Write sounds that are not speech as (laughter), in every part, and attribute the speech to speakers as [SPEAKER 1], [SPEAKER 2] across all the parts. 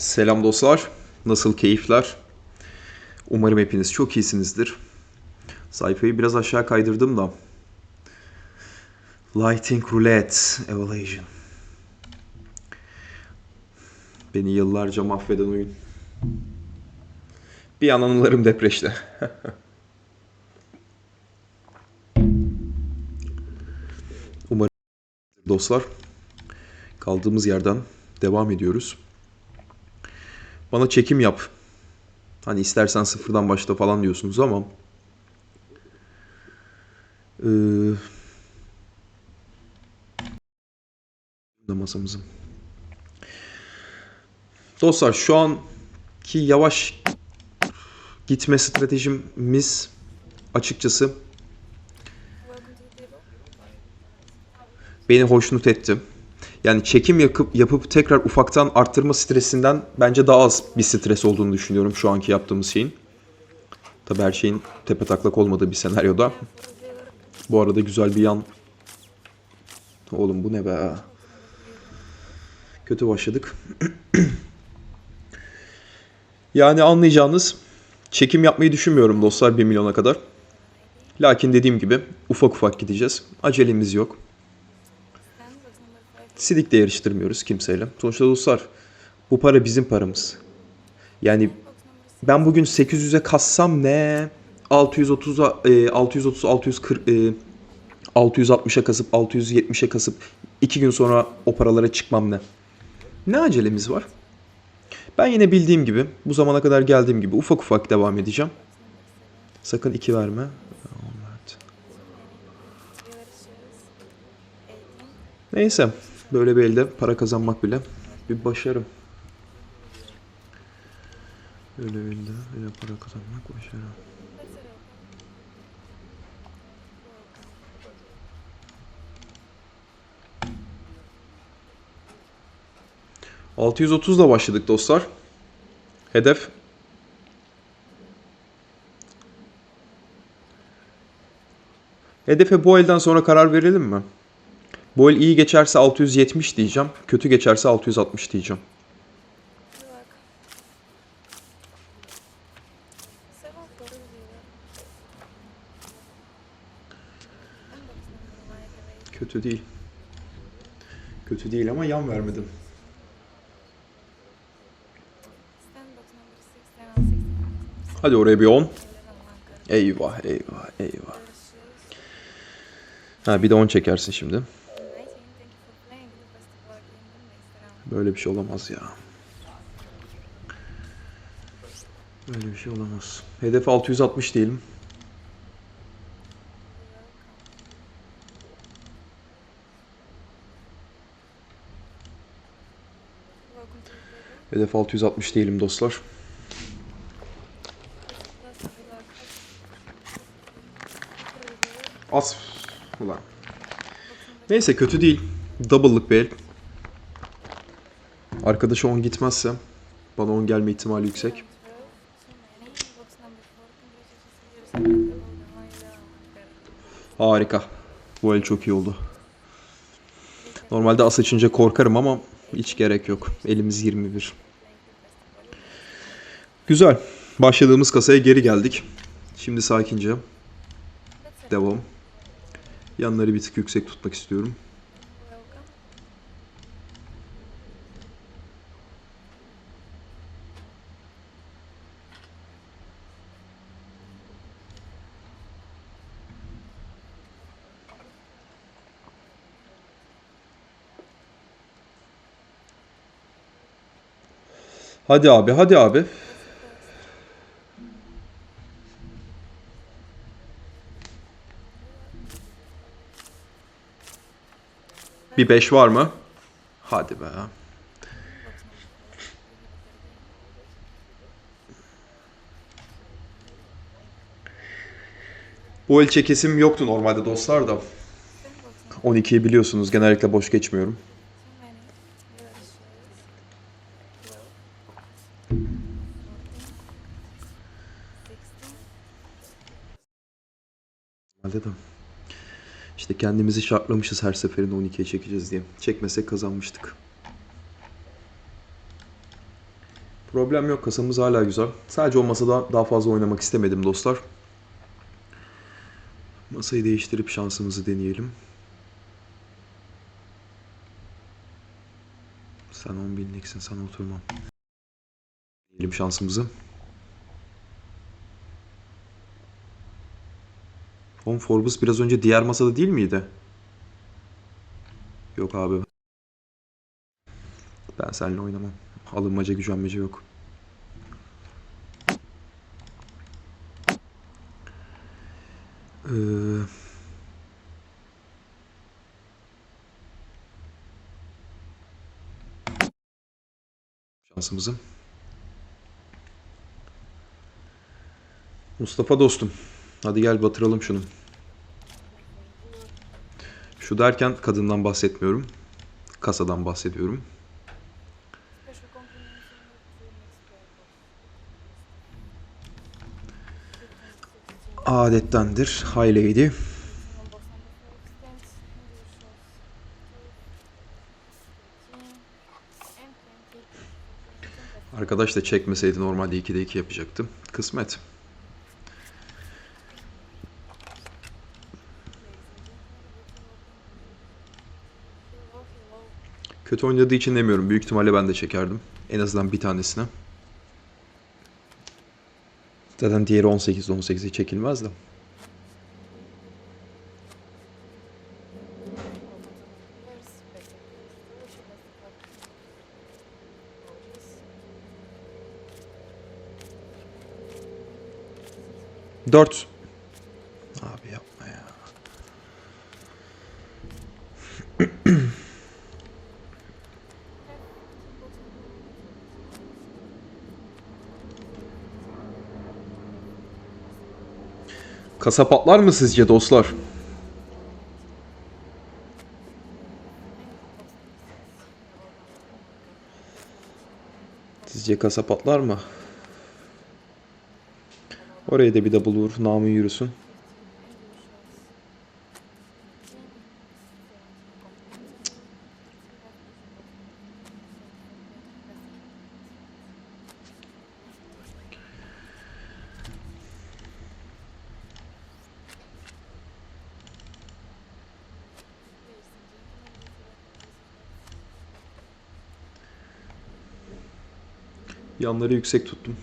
[SPEAKER 1] Selam dostlar. Nasıl keyifler? Umarım hepiniz çok iyisinizdir. Sayfayı biraz aşağı kaydırdım da. Lighting Roulette Evaluation. Beni yıllarca mahveden oyun. Bir an anılarım depreşte. (laughs) Umarım dostlar kaldığımız yerden devam ediyoruz. Bana çekim yap. Hani istersen sıfırdan başla falan diyorsunuz ama ee, da masamızın. Dostlar şu anki yavaş gitme stratejimiz açıkçası beni hoşnut etti. Yani çekim yapıp, yapıp tekrar ufaktan arttırma stresinden bence daha az bir stres olduğunu düşünüyorum şu anki yaptığımız şeyin. Tabi her şeyin tepe taklak olmadığı bir senaryoda. Bu arada güzel bir yan... Oğlum bu ne be? Kötü başladık. (clears throat) yani anlayacağınız çekim yapmayı düşünmüyorum dostlar 1 milyona kadar. Lakin dediğim gibi ufak ufak gideceğiz. Acelemiz yok. Sidik de yarıştırmıyoruz kimseyle. Sonuçta dostlar bu para bizim paramız. Yani ben bugün 800'e kassam ne? 630'a e, 630 640 e, 660'a kasıp 670'e kasıp 2 gün sonra o paralara çıkmam ne? Ne acelemiz var? Ben yine bildiğim gibi bu zamana kadar geldiğim gibi ufak ufak devam edeceğim. Sakın iki verme. Evet. Neyse. Böyle bir elde para kazanmak bile bir başarım. Böyle bir elde böyle para kazanmak başarım. ...630'la başladık dostlar. Hedef... Hedefe bu elden sonra karar verelim mi? Bu el iyi geçerse 670 diyeceğim. Kötü geçerse 660 diyeceğim. Kötü değil. Kötü değil ama yan vermedim. Hadi oraya bir 10. Eyvah eyvah eyvah. Ha bir de 10 çekersin şimdi. Böyle bir şey olamaz ya. Böyle bir şey olamaz. Hedef 660 diyelim. Hedef 660 diyelim dostlar. As. Ulan. Neyse kötü değil. Double'lık bir el. Arkadaşa 10 gitmezse bana 10 gelme ihtimali yüksek. Harika. Bu el çok iyi oldu. Normalde as açınca korkarım ama hiç gerek yok. Elimiz 21. Güzel. Başladığımız kasaya geri geldik. Şimdi sakince. Devam. Yanları bir tık yüksek tutmak istiyorum. Hadi abi, hadi abi. Bir 5 var mı? Hadi be. Bu el çekesim yoktu normalde dostlar da. 12'yi biliyorsunuz genellikle boş geçmiyorum. Kendimizi şartlamışız her seferinde 12'ye çekeceğiz diye. Çekmesek kazanmıştık. Problem yok. Kasamız hala güzel. Sadece o masada daha fazla oynamak istemedim dostlar. Masayı değiştirip şansımızı deneyelim. Sen 10 binliksin. Sana oturmam. Deneyelim şansımızı. Oğlum Forbes biraz önce diğer masada değil miydi? Yok abi. Ben seninle oynamam. Alınmaca gücenmece yok. Ee, şansımızı. Mustafa dostum. Hadi gel batıralım şunu. Şu derken kadından bahsetmiyorum. Kasadan bahsediyorum. Adettendir. High Lady.
[SPEAKER 2] On boss number four extends English shows 13 and 20.
[SPEAKER 1] Arkadaş da çekmeseydi normalde 2'de 2 yapacaktım. Kısmet. Kötü oynadığı için demiyorum. Büyük ihtimalle ben de çekerdim. En azından bir tanesine. Zaten diğeri 18 18'i çekilmez de.
[SPEAKER 2] There's better. Still should have the cup. Apologies.
[SPEAKER 1] 4. Abi yapma ya. Kasa patlar mı sizce dostlar? Sizce kasa patlar mı? Oraya da bir double vur. Namı yürüsün. Yanları yüksek tuttum.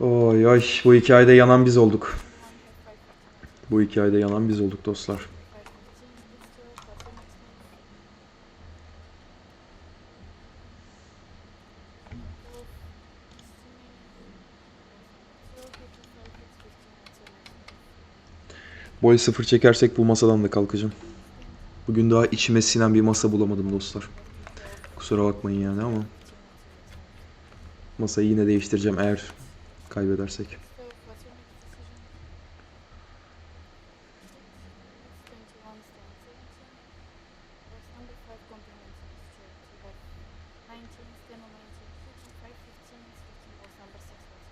[SPEAKER 1] Oy oy bu hikayede yanan biz olduk. Bu hikayede yanan biz olduk dostlar. Boy sıfır çekersek bu masadan da kalkacağım. Bugün daha içime sinen bir masa bulamadım dostlar. Kusura bakmayın yani ama. Masayı yine değiştireceğim eğer kaybedersek.
[SPEAKER 2] So, what's your next decision? It's 21 stand 17. Box number 5 compliments on this trade. You have 19, stand on 19, 55, 15, 15, box number 6 box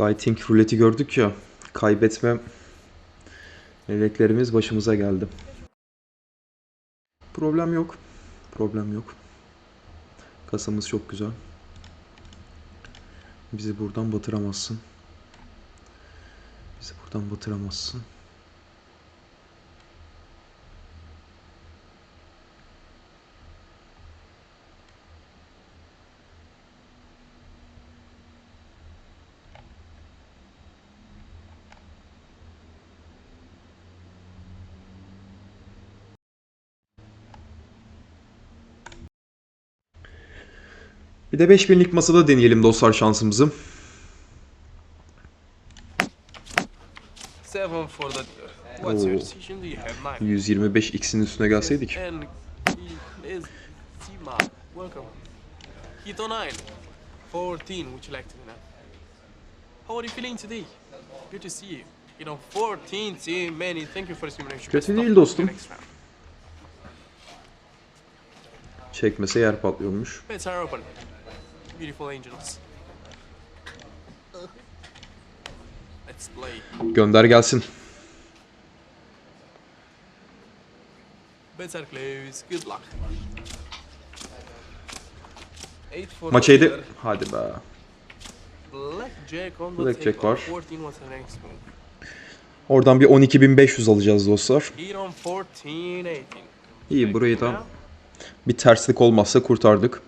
[SPEAKER 1] Lighting ruleti gördük ya. Kaybetme meleklerimiz başımıza geldi. Problem yok. Problem yok. Kasamız çok güzel. Bizi buradan batıramazsın. Bizi buradan batıramazsın. Bir de 5000'lik masada deneyelim dostlar şansımızı.
[SPEAKER 3] Seven for the dealer. What's your
[SPEAKER 1] Oo.
[SPEAKER 3] decision? Do you have nine?
[SPEAKER 1] 125 x'in üstüne gelseydik.
[SPEAKER 3] Hito nine. Fourteen. Would you like to know? How are you feeling today? Good to see you. You know, 14 team, many. Thank you for the simulation.
[SPEAKER 1] Kötü değil dostum. Çekmese yer patlıyormuş.
[SPEAKER 3] Open. Beautiful angels. Let's play.
[SPEAKER 1] Gönder gelsin.
[SPEAKER 3] Bets are closed. Good luck.
[SPEAKER 1] Maç yedi. Hadi be.
[SPEAKER 3] Blackjack on the
[SPEAKER 1] Blackjack var.
[SPEAKER 3] 14 what's the next move?
[SPEAKER 1] Oradan bir 12.500 alacağız dostlar.
[SPEAKER 3] Hit on 14, 18.
[SPEAKER 1] İyi burayı da bir terslik olmazsa kurtardık.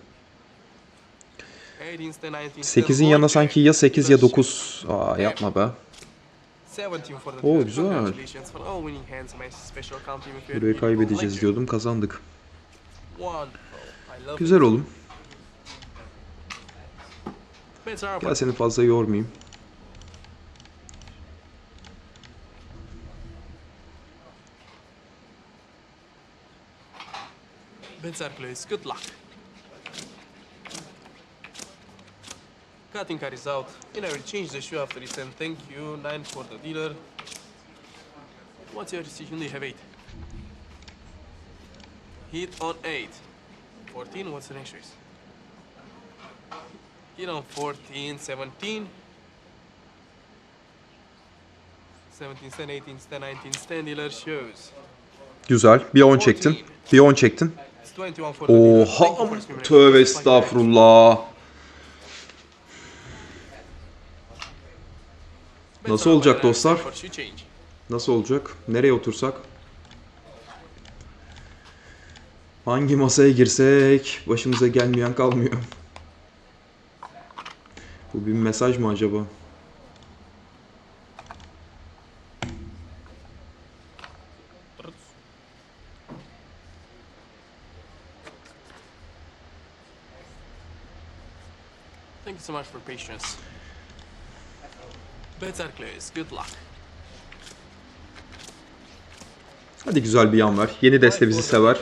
[SPEAKER 1] 8'in yanına sanki ya 8 ya 9. Aa yapma be. Oo, güzel. Burayı kaybedeceğiz diyordum kazandık. Güzel oğlum. Gel seni fazla yormayayım.
[SPEAKER 3] Closed. Good luck. Cutting card is out. And I will change the shoe after this and thank you. 9 for the dealer. What's your decision? You have 8? Hit on 8. 14, what's the next choice? Hit on 14, 17. 17, stand 18, stand 19, stand dealer shows.
[SPEAKER 1] Güzel. Bir 10 çektin. Bir 10 çektin.
[SPEAKER 3] It's 21 for the dealer. Thank you
[SPEAKER 1] Oha. Tövbe estağfurullah. Nasıl olacak dostlar? Nasıl olacak? Nereye otursak? Hangi masaya girsek başımıza gelmeyen kalmıyor. Bu bir mesaj mı acaba?
[SPEAKER 3] Thank you so much for patience. Are closed. Good luck.
[SPEAKER 1] Hadi güzel bir yan ver. Yeni deste bizi sever.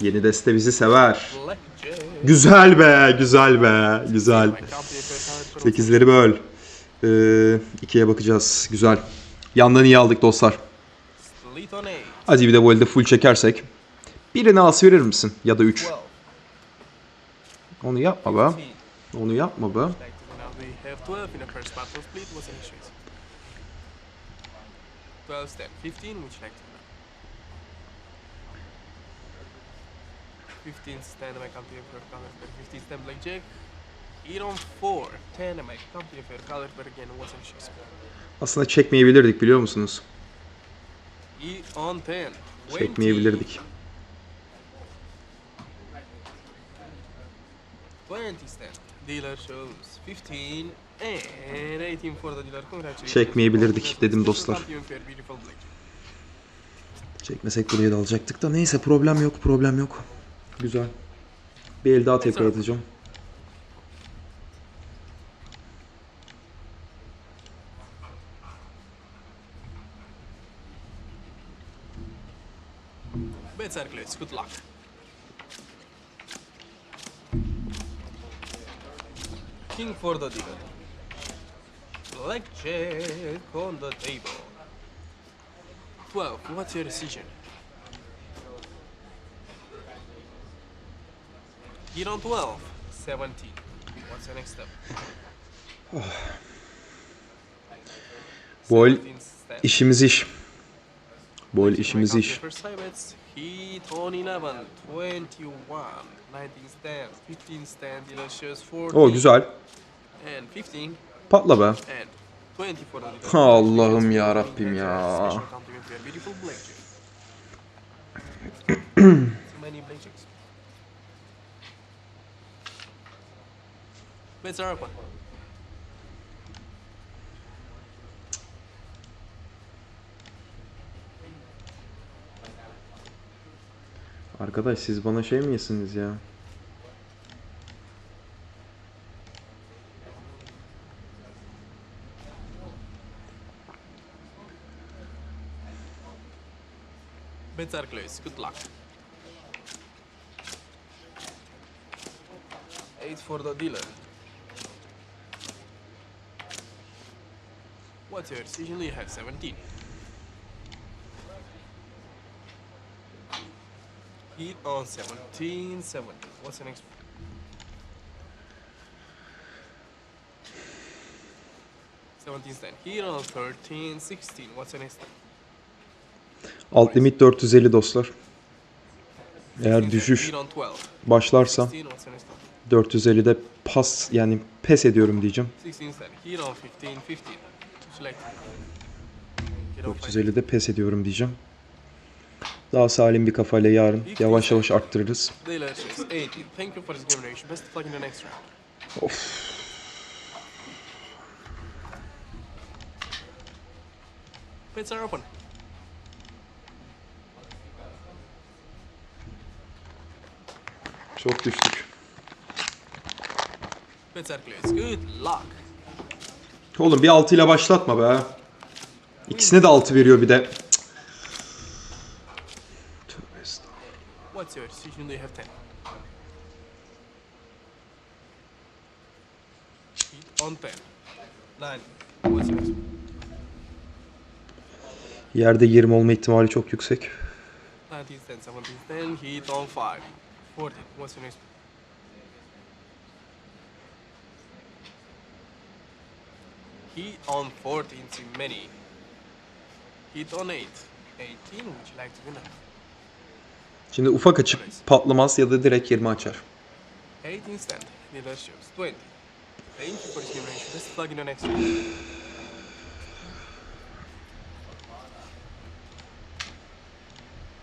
[SPEAKER 1] Yeni deste bizi sever. Güzel be, güzel be, güzel. Sekizleri böl. Ee, ikiye bakacağız. Güzel. Yandan iyi aldık dostlar.
[SPEAKER 3] Split on 8.
[SPEAKER 1] Hadi bir de bu elde full çekersek. Birine as verir misin? Ya da 3.
[SPEAKER 3] 12.
[SPEAKER 1] Onu yapma be.
[SPEAKER 3] 15.
[SPEAKER 1] Onu yapma be.
[SPEAKER 3] Like to now we have 12 in the first battle split. What's the choice? 12 step. 15. Which know? 15 stand my company for color per 15 stand blackjack. Eat on 4. 10 my company for color per again. What's the choice?
[SPEAKER 1] Aslında çekmeyebilirdik biliyor musunuz?
[SPEAKER 3] Eat on 10. 20.
[SPEAKER 1] Çekmeyebilirdik.
[SPEAKER 3] 20 stand. Dealer shows 15 and 18 for the dealer. Congratulations.
[SPEAKER 1] Çekmeyebilirdik dedim dostlar. Çekmesek buraya da alacaktık da neyse problem yok problem yok. Güzel. Bir el daha tekrar atacağım.
[SPEAKER 3] Are closed. Good luck. King for the dealer. Blackjack on the table. 12. What's your decision? Get on 12. 17. What's the next step?
[SPEAKER 1] Bu el
[SPEAKER 3] 17 step.
[SPEAKER 1] işimiz iş.
[SPEAKER 3] My
[SPEAKER 1] işimiz iş.
[SPEAKER 3] Heat on 11, 21, 19 stand, 15 stand, dealer shares 40.
[SPEAKER 1] O güzel.
[SPEAKER 3] And 15
[SPEAKER 1] Patla be.
[SPEAKER 3] and 20 for the dealer.
[SPEAKER 1] Allah'ım ya Rabbim ya. Arkadaş siz bana şey mi yesiniz ya?
[SPEAKER 3] Are closed. Good luck. Eight for the dealer. What's your decision? You have 17. Heat on 17, 17. What's the next? Seventeen stand. Heat on 13, 16. What's the next?
[SPEAKER 1] Alt limit 450 dostlar. Eğer düşüş
[SPEAKER 3] Heat on 12.
[SPEAKER 1] başlarsa
[SPEAKER 3] 16, what's the next?
[SPEAKER 1] 450'de pas yani pes ediyorum diyeceğim.
[SPEAKER 3] 16 stand. Heat on 15, 15. Select. Heat on five.
[SPEAKER 1] 450'de pes ediyorum diyeceğim. Daha salim bir kafayla yarın yavaş yavaş arttırırız.
[SPEAKER 3] Delicious. 18. Thank you for this generation. Best of luck in the next round.
[SPEAKER 1] Of.
[SPEAKER 3] Bids are open.
[SPEAKER 1] Çok düştük. Oğlum bir 6 ile başlatma be. İkisine de 6 veriyor bir de. Cık. Tövbe estağfurullah.
[SPEAKER 3] What's your decision? Do you have 10? Heat on 10. 9. What's your next?
[SPEAKER 1] Yerde 20 olma ihtimali çok yüksek.
[SPEAKER 3] 19 stand. 17 stand. Heat on 5. 14. What's your next? Heat on 14. See many. On 8. 18. Would you like to win?
[SPEAKER 1] Şimdi ufak açıp patlamaz ya da direkt 20 açar.
[SPEAKER 3] 18 stand. Leader shows 20. Thank you for this generation. Let's plug in the next one.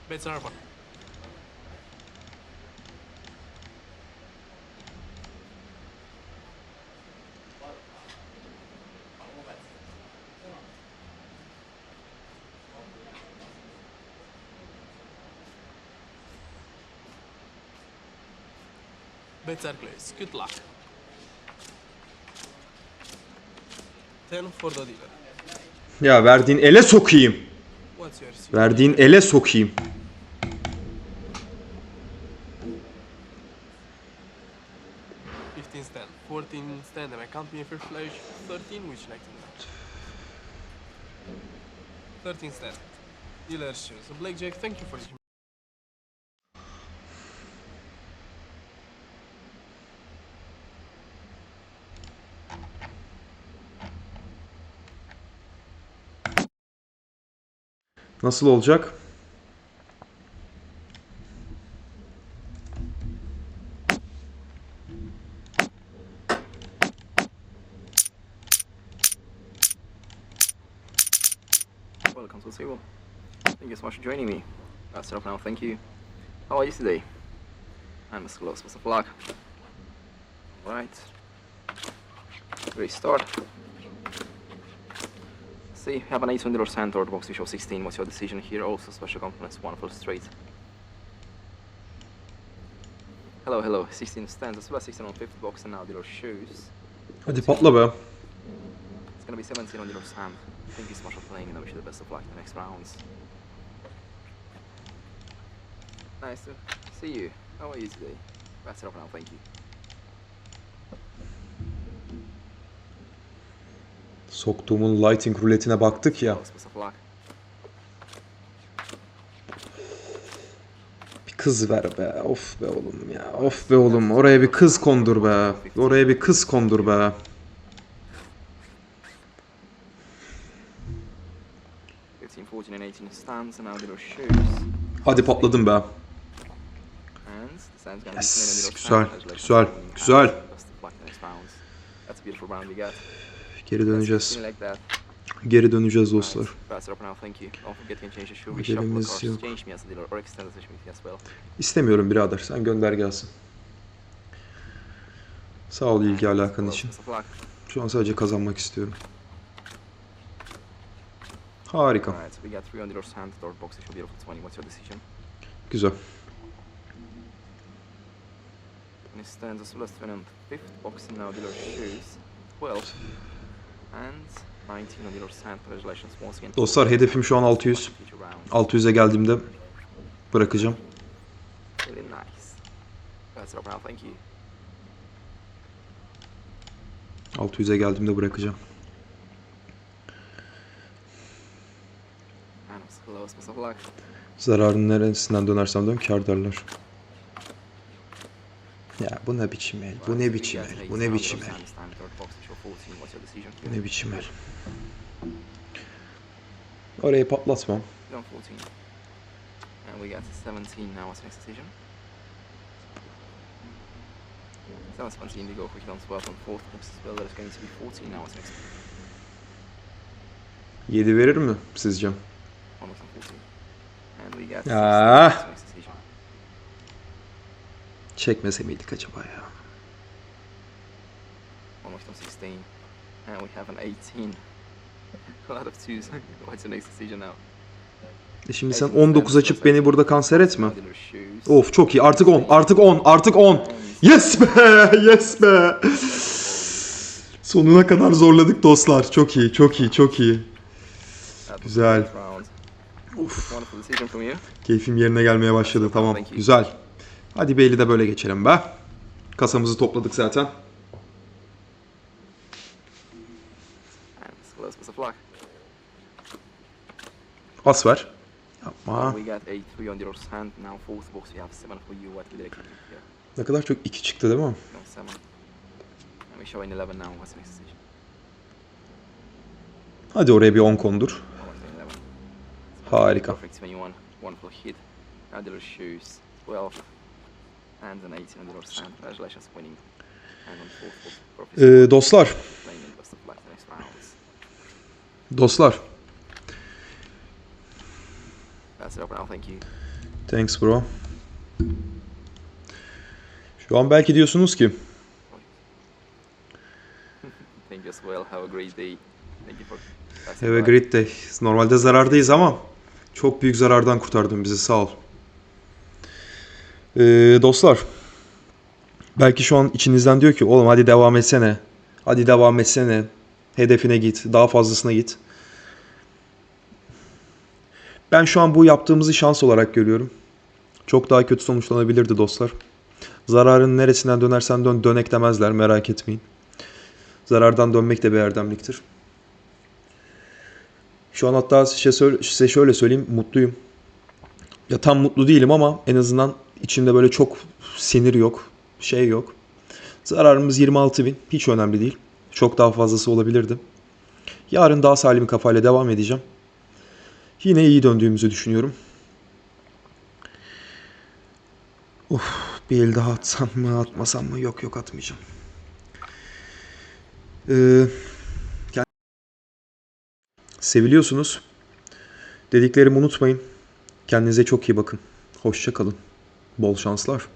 [SPEAKER 3] Bets are open. Are closed. Good luck. 10 for the dealer.
[SPEAKER 1] Ya verdiğin ele sokayım. Verdiğin ele sokayım.
[SPEAKER 3] Thirteen, stand. Dealer shows. So Blackjack, thank you for
[SPEAKER 1] Nasıl olacak?
[SPEAKER 4] Welcome to the table. Thank you so much for joining me. That's enough now, thank you. How are you today? I'm as close as a flag. Right. Restart. See, you have an 8 on center or box to show 16. What's your decision here? Also, special one full straight. Hello, hello. 16 stands as well as 16 on fifth box and now dealer shoes.
[SPEAKER 1] Hadi patla be.
[SPEAKER 4] It's gonna be 17 on dealer's hand. Thank you so much for playing and I wish you the best of luck in the next rounds. Nice to see you. How are you today? That's it up now, thank you.
[SPEAKER 1] Soktuğumun lighting ruletine baktık ya. Bir kız ver be. Of be oğlum ya. Of be oğlum. Oraya bir kız kondur be. Oraya bir kız kondur be.
[SPEAKER 4] 15, 14 and 18 stands and now dealer shoes.
[SPEAKER 1] Hadi patladım be. Yes,
[SPEAKER 4] be 16 on dealer's
[SPEAKER 1] güzel, güzel, güzel. Geri döneceğiz. Geri döneceğiz dostlar. Acelemiz yok.
[SPEAKER 4] dealer well.
[SPEAKER 1] İstemiyorum birader. Sen gönder gelsin. Sağ ol ilgi alakan
[SPEAKER 4] Well,
[SPEAKER 1] için. Şu an sadece kazanmak istiyorum. Harika.
[SPEAKER 4] Alright, so we got three on dealer's hand, door box is dealer for 20. What's your decision?
[SPEAKER 1] Güzel.
[SPEAKER 4] Stands as well 20 on fifth box and now dealer's shoes. 12.
[SPEAKER 1] Dostlar hedefim şu an 600.
[SPEAKER 4] Future rounds.
[SPEAKER 1] 600'e geldiğimde bırakacağım.
[SPEAKER 4] You.
[SPEAKER 1] 600'e geldiğimde bırakacağım. Zararın neresinden dönersem dön kar derler. Ya bu ne biçim el? Bu ne biçim el? Bu ne biçim el? Bu ne biçim el? Orayı patlatmam.
[SPEAKER 4] On 14. And we get 17 now. What's the next decision? 717 to go quickly on 12 on fourth box as well. That is going to be 14 now. What's the next?
[SPEAKER 1] 7 verir mi sizce?
[SPEAKER 4] One was on 14. And we get 16.
[SPEAKER 1] Ah.
[SPEAKER 4] What's the next decision?
[SPEAKER 1] Çekmese miydik acaba ya?
[SPEAKER 4] Almost on 16. And we have an 18. (laughs) A lot of twos. (laughs) What's the next decision now?
[SPEAKER 1] E şimdi sen 19 açıp beni burada kanser etme. Of çok iyi. Artık 10. Artık 10. Artık 10. Yes be. (laughs) Yes be. Sonuna kadar zorladık dostlar. Çok iyi. Çok iyi. Çok iyi. Güzel.
[SPEAKER 4] you.
[SPEAKER 1] Keyfim yerine gelmeye başladı. Tamam. Güzel. Hadi Beyli de böyle geçelim be. Kasamızı topladık zaten. As ver. Yapma.
[SPEAKER 4] We got a 3 on the other hand. Now fourth box we have 7 for you. What will they keep here?
[SPEAKER 1] Ne kadar çok 2 çıktı değil mi?
[SPEAKER 4] No, 7. And we show in 11 now. What's the next decision?
[SPEAKER 1] Hadi oraya bir 10 kondur.
[SPEAKER 4] What's the 11?
[SPEAKER 1] Harika. Ee, dostlar. Dostlar. Thanks bro. Şu an belki diyorsunuz ki. (laughs)
[SPEAKER 4] Have a great day.
[SPEAKER 1] Normalde zarardayız ama çok büyük zarardan kurtardın bizi sağ ol. Ee, dostlar. Belki şu an içinizden diyor ki oğlum hadi devam etsene. Hadi devam etsene. Hedefine git. Daha fazlasına git. Ben şu an bu yaptığımızı şans olarak görüyorum. Çok daha kötü sonuçlanabilirdi dostlar. Zararın neresinden dönersen dön dönek demezler merak etmeyin. Zarardan dönmek de bir erdemliktir. Şu an hatta size, şöyle söyleyeyim mutluyum. Ya tam mutlu değilim ama en azından içimde böyle çok sinir yok. Şey yok. Zararımız 26 bin. Hiç önemli değil. Çok daha fazlası olabilirdi. Yarın daha salim kafayla devam edeceğim. Yine iyi döndüğümüzü düşünüyorum. Of, bir el daha atsam mı atmasam mı? Yok yok atmayacağım. Ee, Seviliyorsunuz. Dediklerimi unutmayın. Kendinize çok iyi bakın. Hoşça kalın. Bol şanslar.